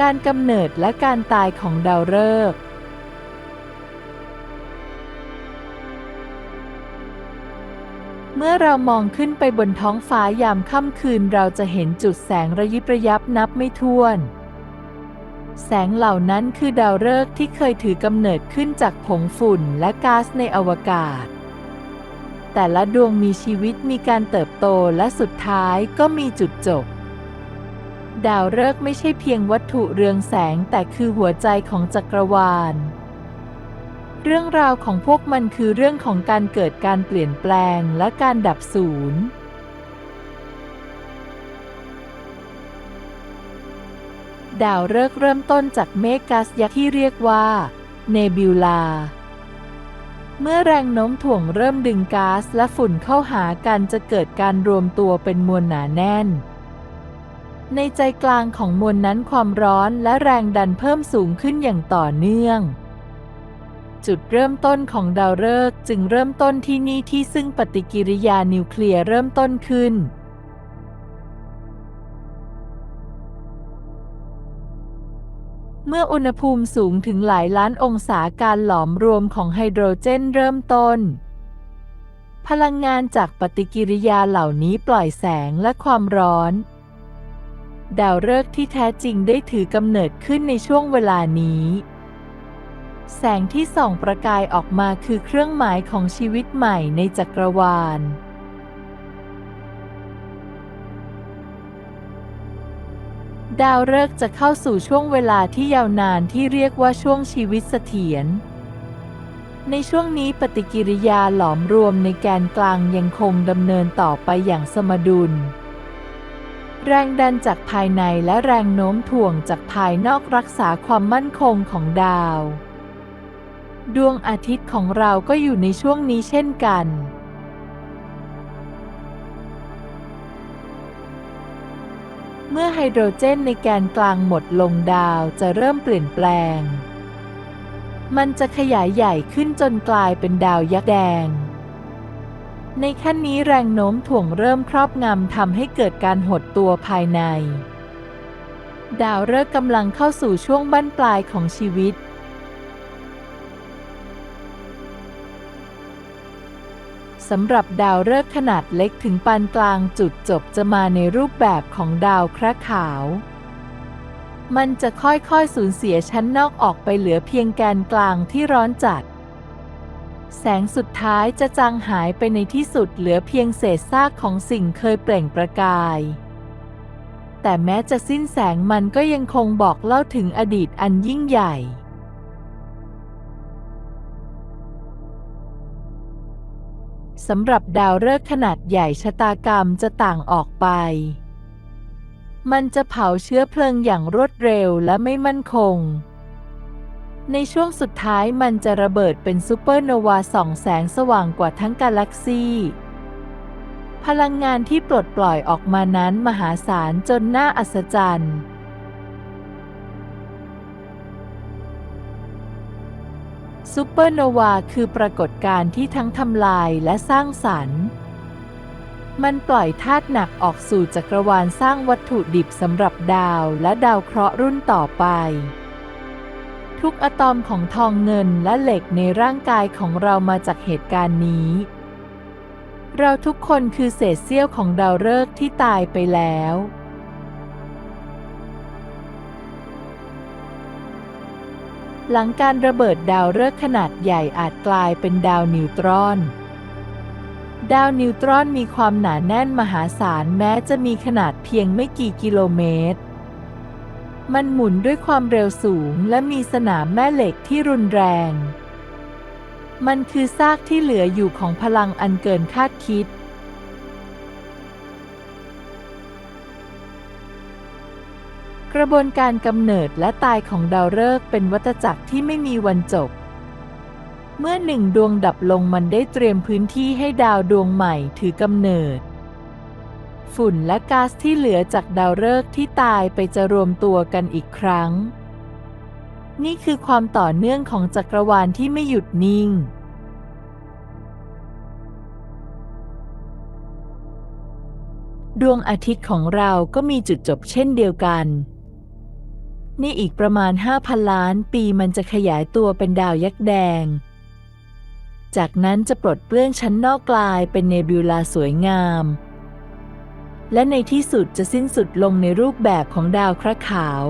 การกำเนิดและการตายของดาวฤกษ์เมื่อเรามองขึ้นไปบนท้องฟ้ายามค่ำคืนเราจะเห็นจุดแสงระยิบระยับนับไม่ถ้วน แสงเหล่านั้นคือดาวฤกษ์ที่เคยถือกำเนิดขึ้นจากผงฝุ่นและก๊าซในอวกาศ แต่ละดวงมีชีวิตมีการเติบโตและสุดท้ายก็มีจุดจบ ดาวฤกษ์ไม่ใช่เพียงวัตถุเรืองแสงแต่คือหัวใจของจักรวาล เรื่องราวของพวกมันคือเรื่องของการเกิดการเปลี่ยนแปลงและการดับสูญดาวฤกษ์เริ่มต้นจากเมฆก๊าซยักษ์ที่เรียกว่าเนบิวลา เมื่อแรงโน้มถ่วงเริ่มดึงก๊าซและฝุ่นเข้าหากันจะเกิดการรวมตัวเป็นมวลหนาแน่น ในใจกลางของมวลนั้นความร้อนและแรงดันเพิ่มสูงขึ้นอย่างต่อเนื่อง จุดเริ่มต้นของดาวฤกษ์จึงเริ่มต้นที่นี่ที่ซึ่งปฏิกิริยานิวเคลียร์เริ่มต้นขึ้นเมื่ออุณหภูมิสูงถึงหลายล้านองศาการหลอมรวมของไฮโดรเจนเริ่มต้น พลังงานจากปฏิกิริยาเหล่านี้ปล่อยแสงและความร้อน ดาวฤกษ์ที่แท้จริงได้ถือกำเนิดขึ้นในช่วงเวลานี้ แสงที่ส่องประกายออกมาคือเครื่องหมายของชีวิตใหม่ในจักรวาลดาวฤกษ์จะเข้าสู่ช่วงเวลาที่ยาวนานที่เรียกว่าช่วงชีวิตเสถียร ในช่วงนี้ปฏิกิริยาหลอมรวมในแกนกลางยังคงดำเนินต่อไปอย่างสมดุล แรงดันจากภายในและแรงโน้มถ่วงจากภายนอกรักษาความมั่นคงของดาว ดวงอาทิตย์ของเราก็อยู่ในช่วงนี้เช่นกัน เมื่อไฮโดรเจนในแกนกลางหมดลงดาวจะเริ่มเปลี่ยนแปลง มันจะขยายใหญ่ขึ้นจนกลายเป็นดาวยักษ์แดง ในขั้นนี้แรงโน้มถ่วงเริ่มครอบงำทำให้เกิดการหดตัวภายใน ดาวฤกษ์กำลังเข้าสู่ช่วงบั้นปลายของชีวิต สำหรับดาวฤกษ์ขนาดเล็กถึงปานกลางจุดจบจะมาในรูปแบบของดาวคราขาว มันจะค่อยๆสูญเสียชั้นนอกออกไปเหลือเพียงแกนกลางที่ร้อนจัด แสงสุดท้ายจะจางหายไปในที่สุดเหลือเพียงเศษซากของสิ่งเคยเปล่งประกาย แต่แม้จะสิ้นแสงมันก็ยังคงบอกเล่าถึงอดีตอันยิ่งใหญ่ สำหรับดาวฤกษ์ขนาดใหญ่ชะตากรรมจะต่างออกไป มันจะเผาเชื้อเพลิงอย่างรวดเร็วและไม่มั่นคง ในช่วงสุดท้ายมันจะระเบิดเป็นซูเปอร์โนวาส่องแสงสว่างกว่าทั้งกาแล็กซีพลังงานที่ปลดปล่อยออกมานั้นมหาศาลจนน่าอัศจรรย์ ซูเปอร์โนวาคือปรากฏการณ์ที่ทั้งทำลายและสร้างสรรค์ มันปล่อยธาตุหนักออกสู่จักรวาลสร้างวัตถุดิบสำหรับดาวและดาวเคราะห์รุ่นต่อไป ทุกอะตอมของทองเงินและเหล็กในร่างกายของเรามาจากเหตุการณ์นี้ เราทุกคนคือเศษเสี้ยวของดาวฤกษ์ที่ตายไปแล้วหลังการระเบิดดาวฤกษ์ขนาดใหญ่อาจกลายเป็นดาวนิวตรอน ดาวนิวตรอนมีความหนาแน่นมหาศาลแม้จะมีขนาดเพียงไม่กี่กิโลเมตร มันหมุนด้วยความเร็วสูงและมีสนามแม่เหล็กที่รุนแรง มันคือซากที่เหลืออยู่ของพลังอันเกินคาดคิด กระบวนการกำเนิดและตายของดาวฤกษ์เป็นวัฏจักรที่ไม่มีวันจบ เมื่อหนึ่งดวงดับลงมันได้เตรียมพื้นที่ให้ดาวดวงใหม่ถือกำเนิด ฝุ่นและก๊าซที่เหลือจากดาวฤกษ์ที่ตายไปจะรวมตัวกันอีกครั้ง นี่คือความต่อเนื่องของจักรวาลที่ไม่หยุดนิ่ง ดวงอาทิตย์ของเราก็มีจุดจบเช่นเดียวกันในอีกประมาณ 5,000 ล้านปีมันจะขยายตัวเป็นดาวยักษ์แดง จากนั้นจะปลดเปลื้องชั้นนอกกลายเป็นเนบิวลาสวยงาม และในที่สุดจะสิ้นสุดลงในรูปแบบของดาวคระขาว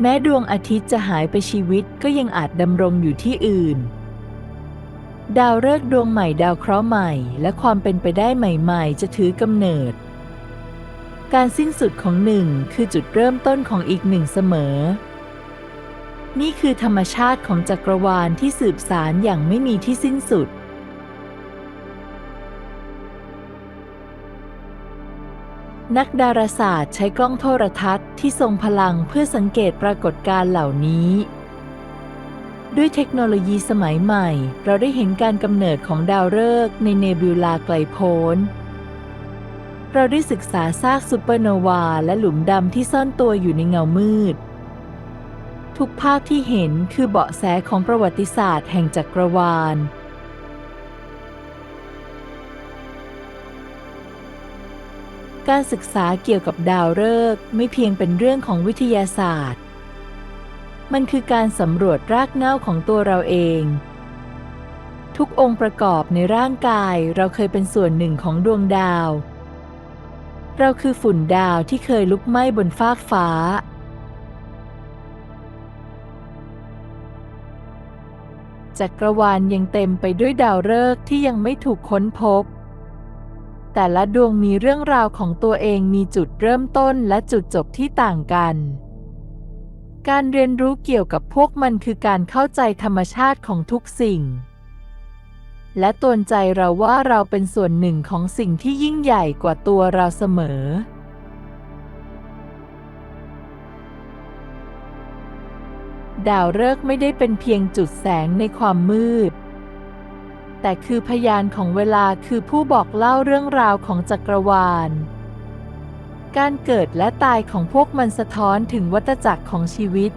แม้ดวงอาทิตย์จะหายไปชีวิตก็ยังอาจดำรงอยู่ที่อื่น ดาวฤกษ์ดวงใหม่ดาวเคราะห์ใหม่ และความเป็นไปได้ใหม่ๆ จะถือกำเนิด การสิ้นสุดของหนึ่งคือจุดเริ่มต้นของอีกหนึ่งเสมอนี่คือธรรมชาติของจักรวาลที่สืบสารอย่างไม่มีที่สิ้นสุด นักดาราศาสตร์ใช้กล้องโทรทัศน์ที่ทรงพลังเพื่อสังเกตปรากฏการณ์เหล่านี้ ด้วยเทคโนโลยีสมัยใหม่ เราได้เห็นการกำเนิดของดาวฤกษ์ในเนบิวลาไกลโพ้น เราได้ศึกษาซากซูเปอร์โนวาและหลุมดำที่ซ่อนตัวอยู่ในเงามืด ทุกภาพที่เห็นคือเบาะแสของประวัติศาสตร์แห่งจักรวาล การศึกษาเกี่ยวกับดาวฤกษ์ไม่เพียงเป็นเรื่องของวิทยาศาสตร์ มันคือการสำรวจรากเหง้าของตัวเราเอง ทุกองค์ประกอบในร่างกายเราเคยเป็นส่วนหนึ่งของดวงดาว เราคือฝุ่นดาวที่เคยลุกไหม้บนฟากฟ้าจักรวาลยังเต็มไปด้วยดาวฤกษ์ที่ยังไม่ถูกค้นพบ แต่ละดวงมีเรื่องราวของตัวเองมีจุดเริ่มต้นและจุดจบที่ต่างกัน การเรียนรู้เกี่ยวกับพวกมันคือการเข้าใจธรรมชาติของทุกสิ่ง และตวนใจเราว่าเราเป็นส่วนหนึ่งของสิ่งที่ยิ่งใหญ่กว่าตัวเราเสมอดาวฤกษ์ไม่ได้เป็นเพียงจุดแสงในความมืด แต่คือพยานของเวลาคือผู้บอกเล่าเรื่องราวของจักรวาล การเกิดและตายของพวกมันสะท้อนถึงวัฏจักรของชีวิต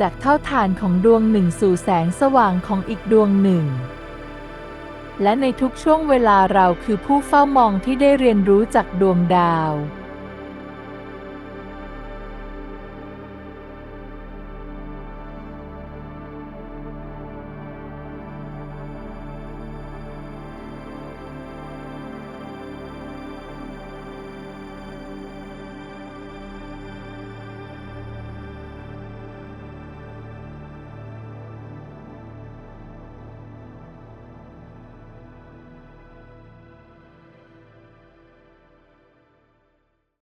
จากเท่าฐานของดวงหนึ่งสู่แสงสว่างของอีกดวงหนึ่ง และในทุกช่วงเวลาเราคือผู้เฝ้ามองที่ได้เรียนรู้จากดวงดาว